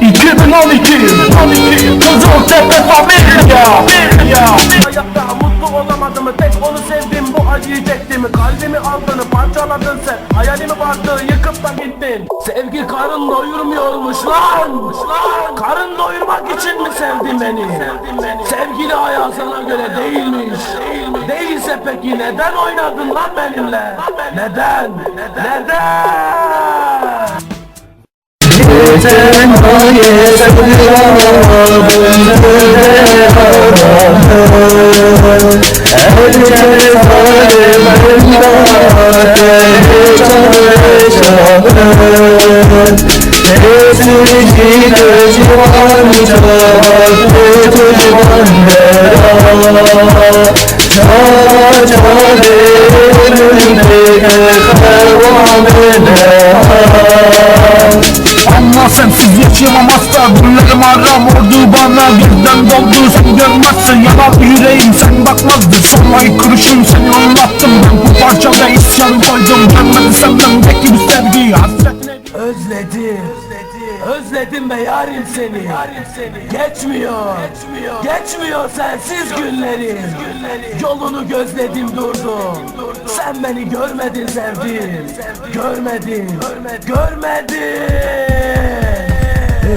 2012 Kızıltepe Familya Hayatta mutlu olamadım tek onu sevdim. Bu acıyı çektim. Kalbimi aldın parçaladın sen. Hayalimi vardı yıkıp da gittin. Sevgi karın doyurmuyormuş lan. Karın doyurmak için mi sevdin beni? Sevgili hayal sana göre değilmiş. Değilse peki neden oynadın lan benimle? Neden? Neden? Gecen যেন হয়ে Thank you. Ama sensiz yaşayamam asla Güllerim aram ordu bana birden doldu Sen görmezsin yalan yüreğim sen bakmazdın Son ay kuruşum seni anlattım Ben bu parça ve isyan koydum Gelmedi senden peki bir sevgi hasretine Özledim Özledim be yarim seni. Geçmiyor. Geçmiyor sensiz günlerim. Yolunu gözledim durdum. Sen beni görmedin sevdim. Görmedin. Görmedin.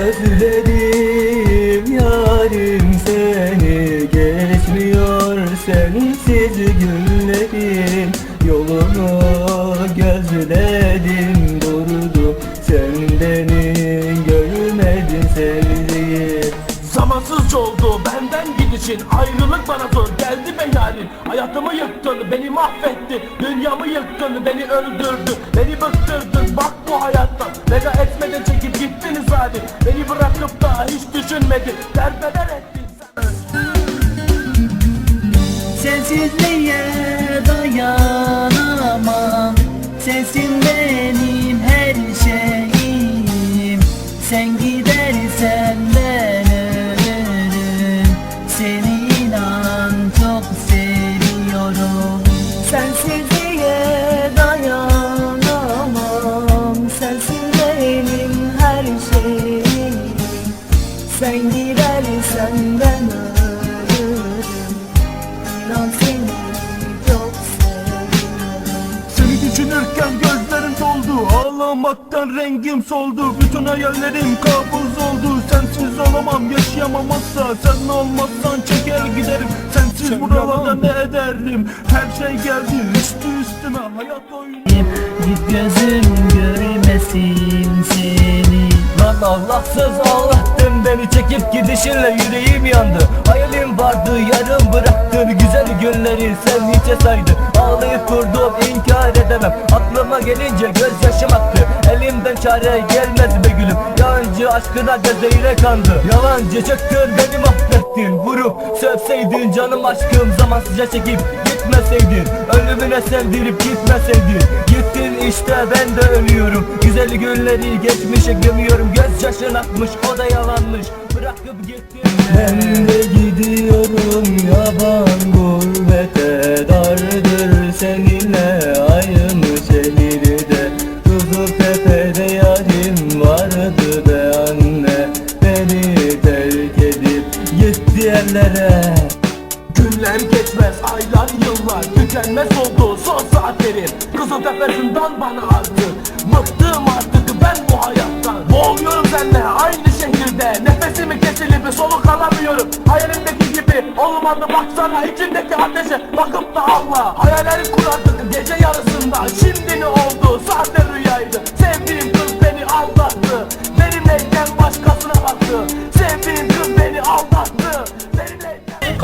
Özledim yarim seni. Geçmiyor sensiz günlerim. Yolunu gözledim gidişin Ayrılık bana zor geldi be yarim Hayatımı yıktın beni mahvettin Dünyamı yıktın beni öldürdün Beni bıktırdın. Bak bu hayattan Veda etmeden çekip gittiniz hadi. Beni bırakıp da hiç düşünmedin Derbeder ettin sen. Sensizliğe dayanamam? Sensin Ağlamaktan rengim soldu Bütün hayallerim kabuz oldu. Sensiz olamam yaşayamam asla. Sen olmazsan çeker giderim. Sensiz buralarda ne ederim? Her şey geldi üstü üstüme Hayat oyunu. Git gözüm görmesin seni. Lan Allahsız ağlattın beni çekip gidişinle yüreğim yandı. Hayalim vardı yarım bıraktın güzel günleri sen hiçe saydın Ağlayıp durdum inkar edemem gelince gözyaşım aktı. Elimden çare gelmez be gülüm. Yalancı aşkına gözüyle kandı. Yalancı çıktın beni mahvettin. Vurup sövseydin canım aşkım. Zamansızca çekip gitmeseydin. Ölümüne sevdirip gitmeseydin. Gittin işte ben de ölüyorum. Güzel günleri geçmişe gömüyorum Gözyaşın akmış o da yalanmış. Bırakıp gittin. Ben de gidiyorum yaban gurbete alamıyorum. Hayalimdeki gibi olmadı. Baksana içimdeki ateşe Bakıp da Allah Hayaller kurardık gece yarısında. Şimdi ne oldu? Sahte rüyaydı. Sevdiğim kız beni aldattı. Benimleyken başkasına baktı. Sevdiğim kız beni aldattı. Benimleyken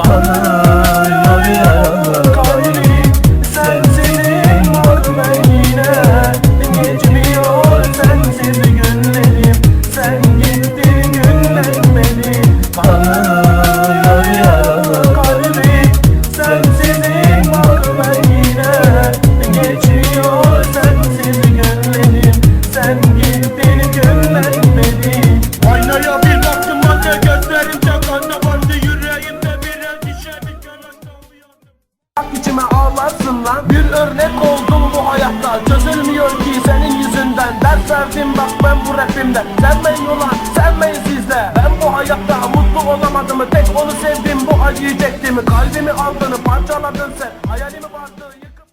hayatta mutlu olamadım Tek onu sevdim bu acıyı çektim Kalbimi aldın parçaladın sen. Hayalimi vardı yıkıp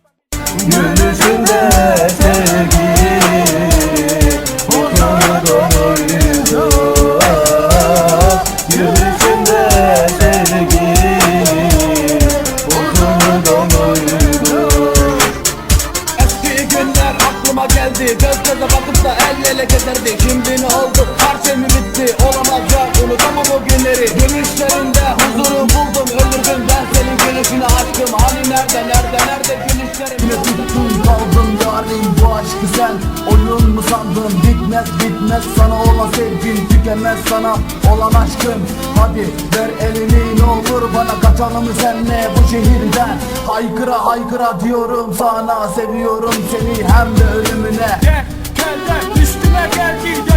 Gülüşünde günleri Gülüşlerinde huzuru buldum Öldürdüm. Ben senin gülüşünü aşkım. Hani nerede nerede nerede gülüşlerim Yine tuttun kaldım yarim bu aşkı sen Oyun mu sandın? Bitmez bitmez. Sana olan sevgin tükenmez sana olan aşkım. Hadi ver elini ne olur bana kaçalım senle bu şehirden. Haykıra haykıra diyorum sana. Seviyorum seni hem de ölümüne. Gel gel gel. Üstüme geldi Dayanacak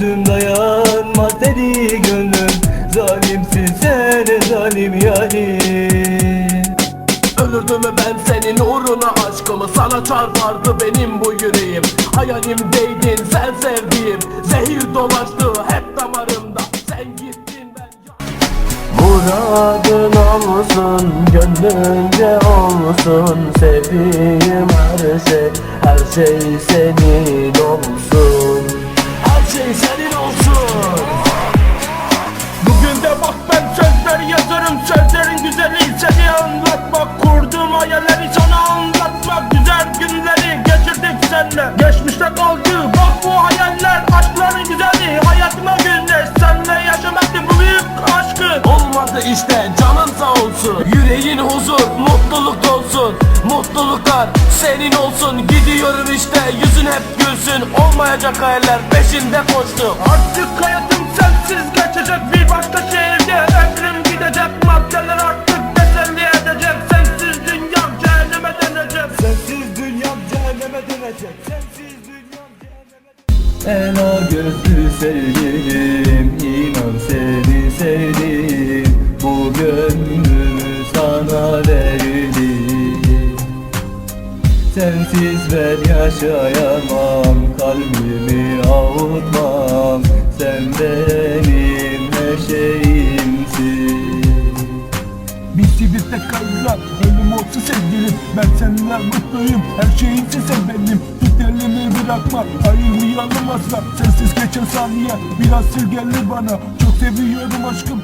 yüzüm dayanmaz deli gönlüm. Zalimsin sen zalim yarim Ölürdüm ben senin uğruna aşkımı Sana çarpardı benim bu yüreğim. Hayalimdeydin sen sevdiğim. Zehir dolaştı hep damarımda. Sen gittin ben Muradın olsun, gönlünce olsun. Sevdiğim her şey, her şey senin olsun Her şey senin Olmadı işte canın sağ olsun. Yüreğin huzur mutluluk dolsun. Mutluluklar senin olsun. Gidiyorum işte yüzün hep gülsün. Olmayacak hayaller peşinde koştum Artık hayatım sensiz geçecek Bir başka yaşayamam Kalbimi avutmam. Sen benim her şeyimsin? Bitti tek kalacak Ölüm olsa sevgilim. Ben seninle mutluyum. Her şeyinsin sen benim. Tut elimi bırakma. Ayırmayalım asla. Sensiz geçen saniye. Biraz sır gelir bana. Çok seviyorum aşkım